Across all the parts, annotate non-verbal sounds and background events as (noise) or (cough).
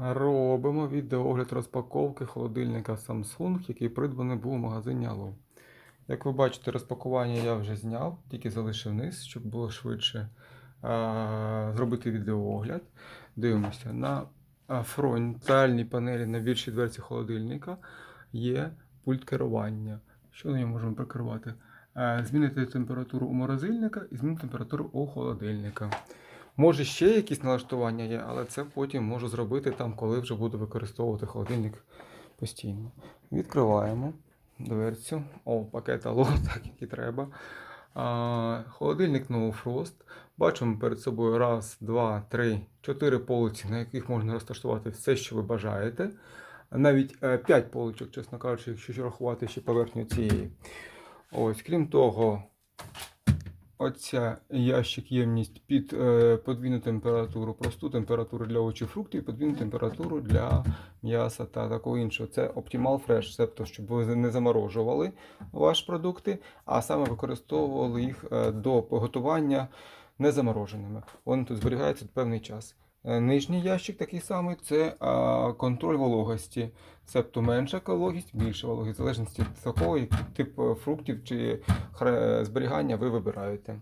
Робимо відеоогляд розпаковки холодильника Samsung, який придбаний був у магазині Allo. Як ви бачите, розпакування я вже зняв, тільки залишив низ, щоб було швидше а, зробити відеоогляд. Дивимося, на фронтальній панелі на більшій дверці холодильника є пульт керування. Що на ньому можемо прикерувати? Е, Змінити температуру у морозильника і змінити температуру у холодильника. Може ще якісь налаштування є, але це потім можу зробити там, коли вже буду використовувати холодильник постійно. Відкриваємо дверцю. О, пакет Allo, (laughs) так як і треба. А, холодильник No Frost. Бачимо перед собою раз, два, три, чотири полиці, на яких можна розташувати все, що ви бажаєте. Навіть 5 поличок, чесно кажучи, якщо рахувати ще поверхню цієї. Ось, крім того, Оця ящик ємність під е, подвійну температуру, просту температуру для очі фруктів, і подвійну температуру для м'яса та такого іншого. Це Optimal Fresh, тобто, щоб ви не заморожували ваші продукти, а саме використовували їх е, до поготування незамороженими. Вони тут зберігаються певний час. Е, Нижній ящик такий самий це контроль вологості. Тобто менша вологість, більша вологість, в залежності від такого, який тип е, фруктів чи зберігання ви вибираєте.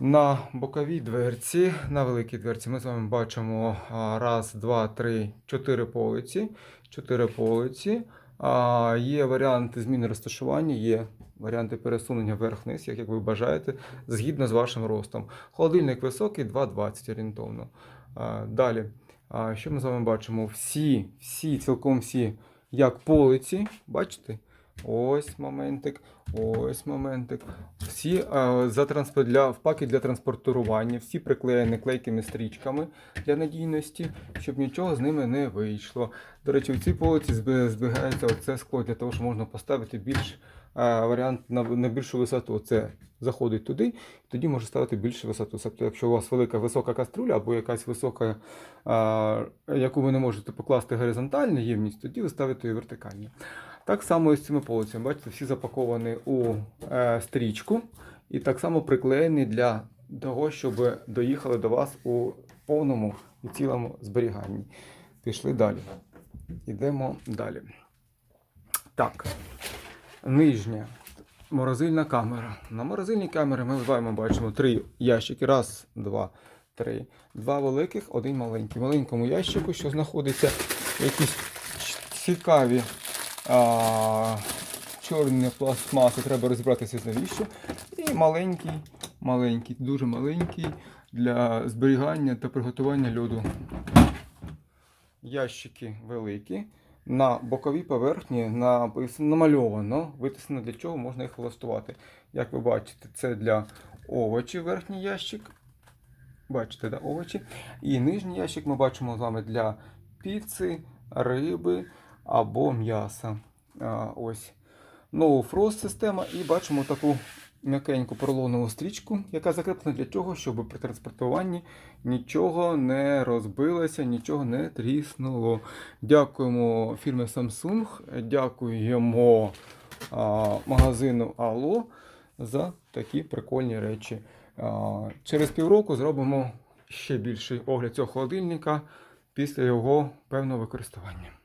На боковій дверці, на великій дверці, ми з вами бачимо раз, два, три, чотири полиці. Чотири полиці. А, є варіанти зміни розташування, є варіанти пересунення вверх-вниз, як, ви бажаєте, згідно з вашим ростом. Холодильник високий, 2,20 орієнтовно. А, Далі, а, що ми з вами бачимо? Всі, всі, цілком всі, як полиці, бачите? Ось моментик, ось моментик. Всі а, за для, в для транспортування, всі приклеєні клейкими стрічками для надійності, щоб нічого з ними не вийшло. До речі, в цій полиці зб- зберігається оце скло для того, щоб можна поставити більш а, варіант на, на більшу висоту. Це заходить туди, тоді може ставити більшу висоту. Тобто, якщо у вас велика висока каструля або якась висока, а, яку ви не можете покласти горизонтальну ємність, тоді ви ставите її вертикально. Так само і з цими полицями. Бачите, всі запаковані у е, стрічку і так само приклеєні для того, щоб доїхали до вас у повному і цілому зберіганні. Пішли далі. Йдемо далі. Так. Нижня морозильна камера. На морозильній камері ми з бачимо три ящики. Раз, два, три. Два великих, один маленький. В маленькому ящику, що знаходиться якісь цікаві а, чорні пластмаси, треба розібратися навіщо. І маленький, маленький, дуже маленький для зберігання та приготування льоду. Ящики великі. На боковій поверхні намальовано, витиснено для чого можна їх влаштувати. Як ви бачите, це для овочів верхній ящик. Бачите, да, овочі. І нижній ящик ми бачимо з вами для піци, риби або м'яса. Ось. No Frost система. І бачимо таку м'якеньку поролонову стрічку, яка закреплена для того, щоб при транспортуванні нічого не розбилося, нічого не тріснуло. Дякуємо фірмі Samsung, дякуємо а, магазину Allo за такі прикольні речі. А, через півроку зробимо ще більший огляд цього холодильника після його певного використання.